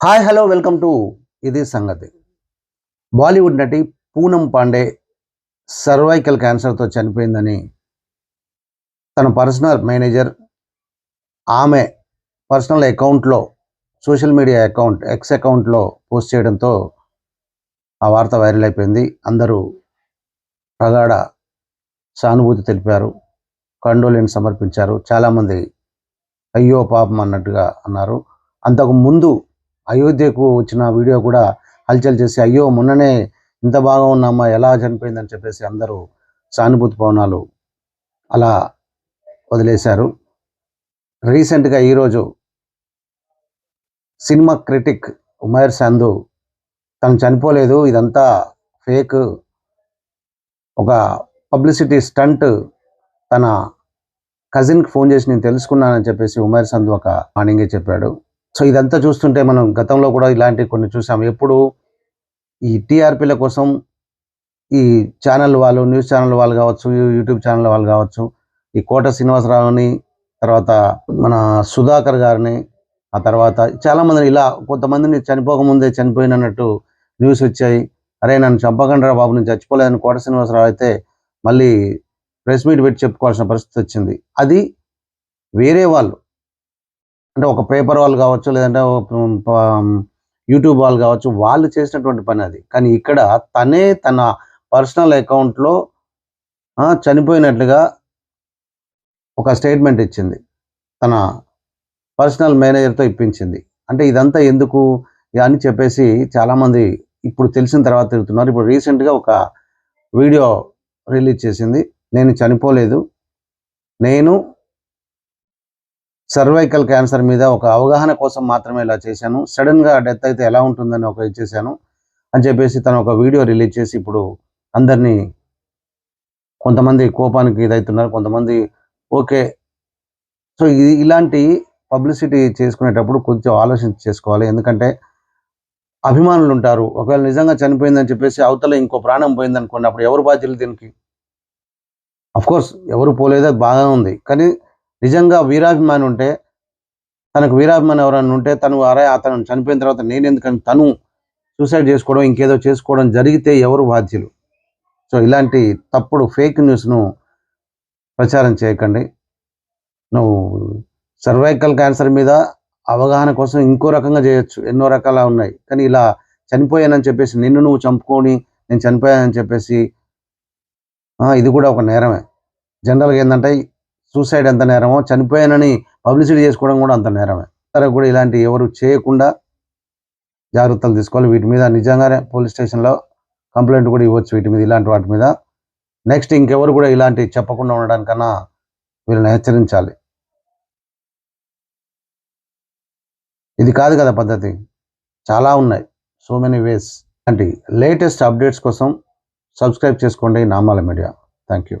Hi hello welcome to ఇది సంగతి. బాలీవుడ్ నటి పూనం పాండే సర్వైకల్ క్యాన్సర్తో చనిపోయిందని తన పర్సనల్ మేనేజర్ ఆమె పర్సనల్ అకౌంట్లో సోషల్ మీడియా అకౌంట్ ఎక్స్ అకౌంట్లో పోస్ట్ చేయడంతో ఆ వార్త వైరల్ అయిపోయింది. అందరూ ప్రగాఢ సానుభూతి తెలిపారు కండోలెన్స్ సమర్పించారు. చాలామంది అయ్యో పాపం అన్నట్టుగా అన్నారు. అంతకు ముందు అయోధ్యకు వచ్చిన వీడియో కూడా హల్చల్ చేసి అయ్యో మొన్ననే ఇంత బాగా ఉన్నామా ఎలా చనిపోయిందని చెప్పేసి అందరూ సానుభూతి పవనాలు అలా వదిలేశారు. రీసెంట్గా ఈరోజు సినిమా క్రిటిక్ ఉమేర్ సంధు తను చనిపోలేదు. ఇదంతా ఫేక్. ఒక పబ్లిసిటీ స్టంట్ తన కజిన్కి ఫోన్ చేసి నేను తెలుసుకున్నానని చెప్పేసి ఉమేర్ సంధు ఒక మార్నింగే చెప్పాడు. సో ఇదంతా చూస్తుంటే మనం గతంలో కూడా ఇలాంటివి కొన్ని చూసాం ఎప్పుడు ఈ టీఆర్పీల కోసం ఈ ఛానల్ వాళ్ళు న్యూస్ ఛానల్ వాళ్ళు కావచ్చు యూట్యూబ్ ఛానల్ వాళ్ళు కావచ్చు ఈ కోట శ్రీనివాసరావుని తర్వాత మన సుధాకర్ గారిని ఆ తర్వాత చాలామందిని ఇలా కొంతమందిని చనిపోకముందే చనిపోయినట్టు న్యూస్ వచ్చాయి. అరే నన్ను చంపకండ్రా బాబు నేను చచ్చిపోలేదని కోట శ్రీనివాసరావు అయితే మళ్ళీ ప్రెస్ మీట్ పెట్టి చెప్పుకోవాల్సిన పరిస్థితి వచ్చింది. అది వేరే వాళ్ళు అంటే ఒక పేపర్ వాళ్ళు కావచ్చు లేదంటే యూట్యూబ్ వాళ్ళు కావచ్చు వాళ్ళు చేసినటువంటి పని అది. కానీ ఇక్కడ తనే తన పర్సనల్ అకౌంట్లో చనిపోయినట్లుగా ఒక స్టేట్మెంట్ ఇచ్చింది. తన పర్సనల్ మేనేజర్తో ఇప్పించింది. అంటే ఇదంతా ఎందుకు అని చెప్పేసి చాలామంది ఇప్పుడు తెలిసిన తర్వాత తిరుగుతున్నారు. ఇప్పుడు రీసెంట్గా ఒక వీడియో రిలీజ్ చేసింది. నేను చనిపోలేదు. నేను సర్వైకల్ క్యాన్సర్ మీద ఒక అవగాహన కోసం మాత్రమే ఇలా చేశాను. సడన్గా డెత్ అయితే ఎలా ఉంటుందని ఒక ఇది చేశాను. అని చెప్పేసి తను ఒక వీడియో రిలీజ్ చేసి ఇప్పుడు అందరినీ కొంతమంది కోపానికి ఇదవుతున్నారు కొంతమంది ఓకే. సో ఇది ఇలాంటి పబ్లిసిటీ చేసుకునేటప్పుడు కొంచెం ఆలోచించి చేసుకోవాలి. ఎందుకంటే అభిమానులు ఉంటారు. ఒకవేళ నిజంగా చనిపోయిందని చెప్పేసి అవతల ఇంకో ప్రాణం పోయిందనుకోండి అప్పుడు ఎవరు బాధ్యులు దీనికి? అఫ్కోర్స్ ఎవరు పోలేదో బాగానే బాగా ఉంది. కానీ నిజంగా వీరాభిమాని ఉంటే తనకు వీరాభిమాని ఎవరైనా ఉంటే తను అరే అతను చనిపోయిన తర్వాత నేను ఎందుకని తను సూసైడ్ చేసుకోవడం ఇంకేదో చేసుకోవడం జరిగితే ఎవరు బాధ్యులు? సో ఇలాంటి తప్పుడు ఫేక్ న్యూస్ను ప్రచారం చేయకండి. నువ్వు సర్వైకల్ క్యాన్సర్ మీద అవగాహన కోసం ఇంకో రకంగా చేయొచ్చు. ఎన్నో రకాల ఉన్నాయి. కానీ ఇలా చనిపోయానని చెప్పేసి నిన్ను నువ్వు చంపుకొని నేను చనిపోయానని చెప్పేసి ఇది కూడా ఒక నేరమే. జనరల్గా ఏంటంటే సూసైడ్ ఎంత నేరమో చనిపోయానని పబ్లిసిటీ చేసుకోవడం కూడా అంత నేరమే. సరే కూడా ఇలాంటి ఎవరు చేయకుండా జాగ్రత్తలు తీసుకోవాలి. వీటి మీద నిజంగానే పోలీస్ స్టేషన్లో కంప్లైంట్ కూడా ఇవ్వచ్చు వీటి మీద ఇలాంటి వాటి మీద. నెక్స్ట్ ఇంకెవరు కూడా ఇలాంటివి చెప్పకుండా ఉండడానికన్నా వీళ్ళని హెచ్చరించాలి. ఇది కాదు కదా పద్ధతి. చాలా ఉన్నాయి. So many ways. అంటే లేటెస్ట్ అప్డేట్స్ కోసం సబ్స్క్రైబ్ చేసుకోండి నామాల మీడియా. Thank you.